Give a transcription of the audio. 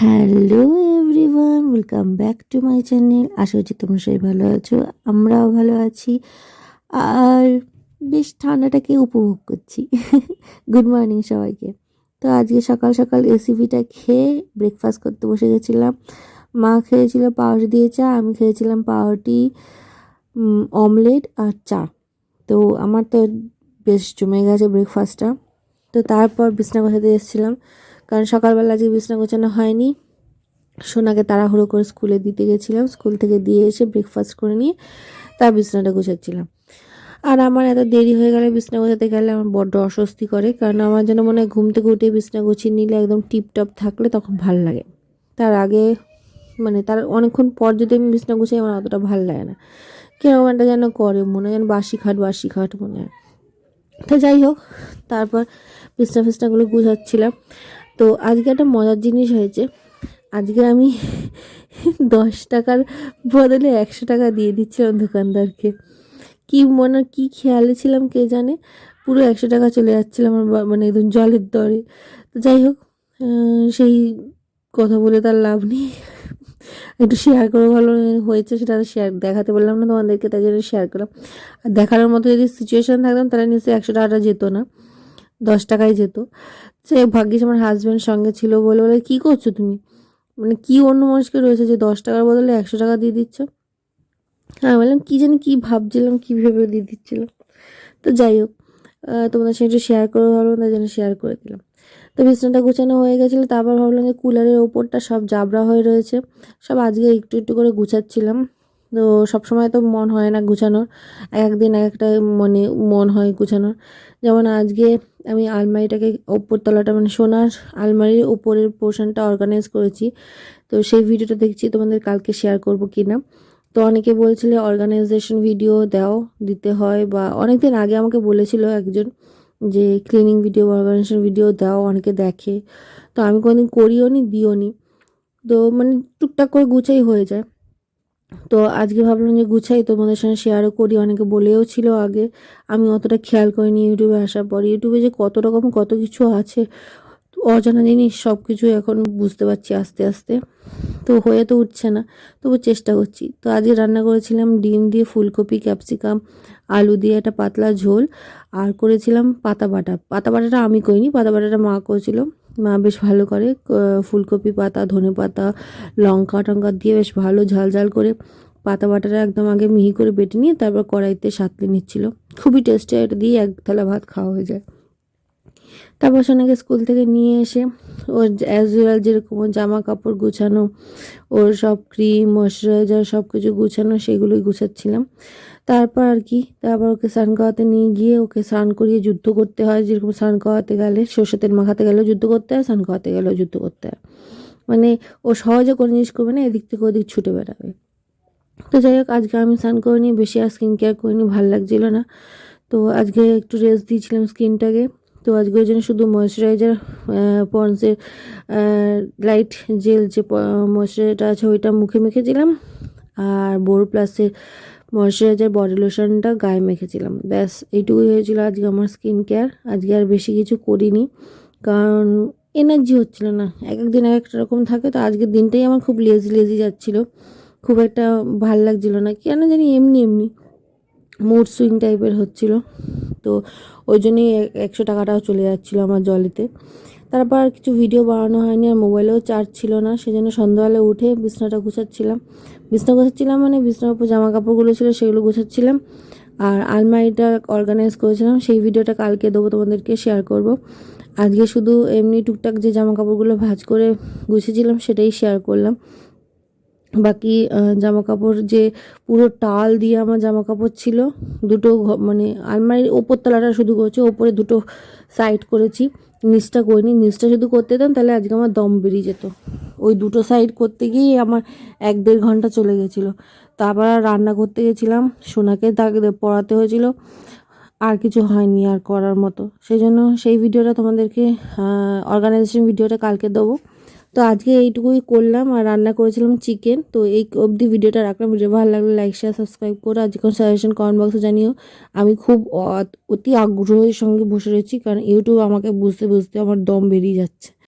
Hello everyone, welcome back to my channel. আশা করছি তোমরা সবাই ভালো আছো, আমরাও ভালো আছি। আর বেশ ঠান্ডাটাকে উপভোগ করছি। গুড মর্নিং সবাইকে। তো আজকে সকাল সকাল রেসিপিটা খেয়ে ব্রেকফাস্ট করতে বসে গেছিলাম। মা খেয়েছিল পাউরুটি দিয়ে চা, আমি খেয়েছিলাম পাউরুটি অমলেট আর চা। তো আমার তো বেশ জমে গেছে ব্রেকফাস্টটা। তো তারপর বিছনা বসাতে এসেছিলাম। কারণ সকালবেলা আজকে বিছনা গোছানো হয়নি, সোনাকে তাড়াহুড়ো করে স্কুলে দিতে গেছিলাম। স্কুল থেকে দিয়ে এসে ব্রেকফাস্ট করে নিয়ে তার বিছনাটা গোছাচ্ছিলাম। আর আমার এত দেরি হয়ে গেলে বিছনা গোছাতে গেলে আমার বড্ড অস্বস্তি করে, কারণ আমার যেন মনে হয় ঘুম থেকে উঠে বিছনা গুছিয়ে নিলে একদম টিপটপ থাকলে তখন ভালো লাগে। তার আগে মানে তার অনেকক্ষণ পর যদি আমি বিছনা গুছাই আমার অতটা ভালো লাগে না। কীরকম একটা যেন করে, মনে হয় যেন বাসি খাট বাসি খাট মনে হয়। তো যাই হোক, তারপর বিছনা ফিছনাগুলো গুছাচ্ছিলাম। তো আজকে একটা মজার জিনিস হয়েছে। আজকে আমি দশ টাকার বদলে একশো টাকা দিয়ে দিচ্ছিলাম দোকানদারকে। কি মনে, কি খেয়ালে ছিলাম কে জানে? পুরো একশো টাকা চলে যাচ্ছিল আমার মানে একদম জলের দরে। তো যাই হোক সেই কথা বলে তার লাভ নেই। একটু শেয়ার করে, ভালো হয়েছে সেটা শেয়ার দেখাতে বললাম না তোমাদেরকে, তাই জন্য শেয়ার করলাম। আর দেখানোর মতো যদি সিচুয়েশান থাকতাম, তাহলে নিশ্চয়ই একশো টাকাটা যেত না। দশ টাকায় যেত। সে ভাগ্যিস আমার হাজব্যান্ড সঙ্গে ছিল বলে বলে, কী করছ তুমি? মানে কী অন্য মানুষকে রয়েছে যে দশ টাকার বদলে একশো টাকা দিয়ে দিচ্ছ? হ্যাঁ বললাম, কী জানি কী ভাবছিলাম, কী ভেবে দিয়ে দিচ্ছিলাম? তো যাই হোক তোমাদের সঙ্গে একটু শেয়ার করে ভাবলাম তাই জন্য শেয়ার করে দিলাম। তো বিছানাটা গুছানো হয়ে গেছিল, তারপর ভাবলাম যে কুলারের ওপরটা সব জাবরা হয়ে রয়েছে। সব আজকে একটু একটু করে গুছাচ্ছিলাম। তো সবসময় তো মন হয় না গুছানোর। এক একদিন এক একটা মনে, মন হয় গুছানোর। যেমন আজকে আমি আলমারিটাকে ওপর তলাটা মানে সোনার আলমারির উপরের পোর্শনটা অর্গানাইজ করেছি। তো সেই ভিডিওটা দেখছি, তোমাদের কালকে শেয়ার করব কি না তো অনেকে বলছিলে অর্গানাইজেশন ভিডিও দাও, দিতে হয়। বা অনেক দিন আগে আমাকে বলেছিল একজন যে ক্লিনিং ভিডিও অর্গানাইজেশন ভিডিও দাও। অনেকে দেখে। তো আমি কোনোদিন করিও নি দিও নি তো মানে টুকটাক করে গুছাই হয়ে যায়। তো আজকে ভাবলাম যে গুছাই তোমাদের সঙ্গে শেয়ারও করি। অনেকে বলেও ছিল আগে, আমি অতটা খেয়াল করিনি ইউটিউবে আসার পর। ইউটিউবে যে কত রকম কত কিছু আছে অজানা জিনিস সব কিছু এখন বুঝতে পারছি আস্তে আস্তে। তো হয়ে তো উঠছে না, তবু চেষ্টা করছি। তো আজকে রান্না করেছিলাম ডিম দিয়ে ফুলকপি, ক্যাপসিকাম, আলু দিয়ে একটা পাতলা ঝোল, আর করেছিলাম পাতা বাটা। পাতা বাটাটা আমি করিনি, পাতা বাটাটা মা করেছিল। মা বেশ ভালো করে ফুলকপি পাতা, ধনে পাতা, লঙ্কা টঙ্কা দিয়ে বেশ ভালো ঝাল ঝাল করে পাতা বাটাটা একদম আগে মিহি করে বেটে নিয়ে তারপর কড়াইতে সাতলে নিচ্ছিল। খুবই টেস্টি এটা দিয়ে এক থালা ভাত খাওয়া হয়ে যায়। তারপর সোনাকে স্কুল থেকে নিয়ে এসে ওর অ্যাজ ইউয়াল যেরকম ওর জামা কাপড় গুছানো, ওর সব ক্রিম ময়শ্চারাইজার সব কিছু গুছানো সেগুলোই গুছাচ্ছিলাম। তারপর আর কি, তারপর ওকে স্নান করাতে নিয়ে গিয়ে ওকে স্নান করিয়ে যুদ্ধ করতে হয়, যেরকম স্নান করাতে গেলে সর্ষে তেল মাখাতে গেলেও যুদ্ধ করতে হয়, স্নান করাতে গেলেও যুদ্ধ করতে হয়। মানে ও সহজে কোনো জিনিস করবে না, এদিক থেকে ওদিক ছুটে বেড়াবে। তো যাই হোক, আজকে আমি স্নান করিনি, বেশি আর স্কিন কেয়ার করিনি, ভালো লাগছিল না। তো আজকে একটু রেস্ট দিয়েছিলাম স্কিনটাকে তো আজকে ওই জন্য শুধু ময়শ্চারাইজার পন্সের লাইট জেল যে ময়শ্চারাইজারটা আছে ওইটা মুখে মেখেছিলাম। আর বোর প্লাসের ময়শ্চারাইজার বডি লোশনটা গায়ে মেখেছিলাম। ব্যাস, এইটুকুই হয়েছিল আজকে আমার স্কিন কেয়ার আজকে আর বেশি কিছু করিনি, কারণ এনার্জি হচ্ছিল না। এক এক দিন এক একটা রকম থাকে, তো আজকের দিনটাই আমার খুব লেজি লেজি যাচ্ছিল। খুব একটা ভালো লাগছিল না, কেন জানি এমনি এমনি। মুড সুইং টাইপের হচ্ছিল। তো ওই জন্যই একশো টাকাটাও চলে যাচ্ছিল আমার জলেতে। তারপর আর কিছু ভিডিও বানানো হয়নি আর মোবাইলেও চার্জ ছিল না। সেজন্য সন্ধ্যাবেলা উঠে বিছনাটা গুছাচ্ছিলাম। বিছনা গুছাচ্ছিলাম মানে বিছনার উপর জামা কাপড়গুলো ছিল সেগুলো গুছাচ্ছিলাম। আর আলমারিটা অর্গানাইজ করেছিলাম। সেই ভিডিওটা কালকে দেবো তোমাদেরকে শেয়ার করব। আজকে শুধু এমনি টুকটাক যে জামা কাপড়গুলো ভাজ করে গুছিয়েছিলাম সেটাই শেয়ার করলাম। বাকি জামা কাপড় যে পুরো টাল দিয়ে আমার জামা কাপড় ছিল, দুটো মানে আলমারির ওপর তলাটা শুধু করেছি ওপরে দুটো সাইড করেছি। নিচটা করিনি, নিচটা শুধু করতে দিতাম, তাহলে আজকে আমার দম বেরিয়ে যেত। ওই দুটো সাইড করতে গিয়েই আমার এক দেড় ঘণ্টা চলে গেছিল। তারপর রান্না করতে গেছিলাম, সোনাকে তাকে পড়াতে হয়েছিল। আর কিছু হয়নি আর করার মতো। সেই জন্য সেই ভিডিওটা তোমাদেরকে অর্গানাইজেশন ভিডিওটা কালকে দেবো। তো আজকে এইটুকুই করলাম আর রান্না করেছিলাম চিকেন তো এই অবধি ভিডিওটা রাখলাম। ভিডিও ভালো লাগলে লাইক শেয়ার সাবস্ক্রাইব করো। আর যে কোনো সাজেশন কমেন্ট বক্সে জানিও। আমি খুব অতি আগ্রহের সঙ্গে বসে রয়েছি কারণ ইউটিউব আমাকে বুঝতে বুঝতে আমার দম বেরিয়ে যাচ্ছে।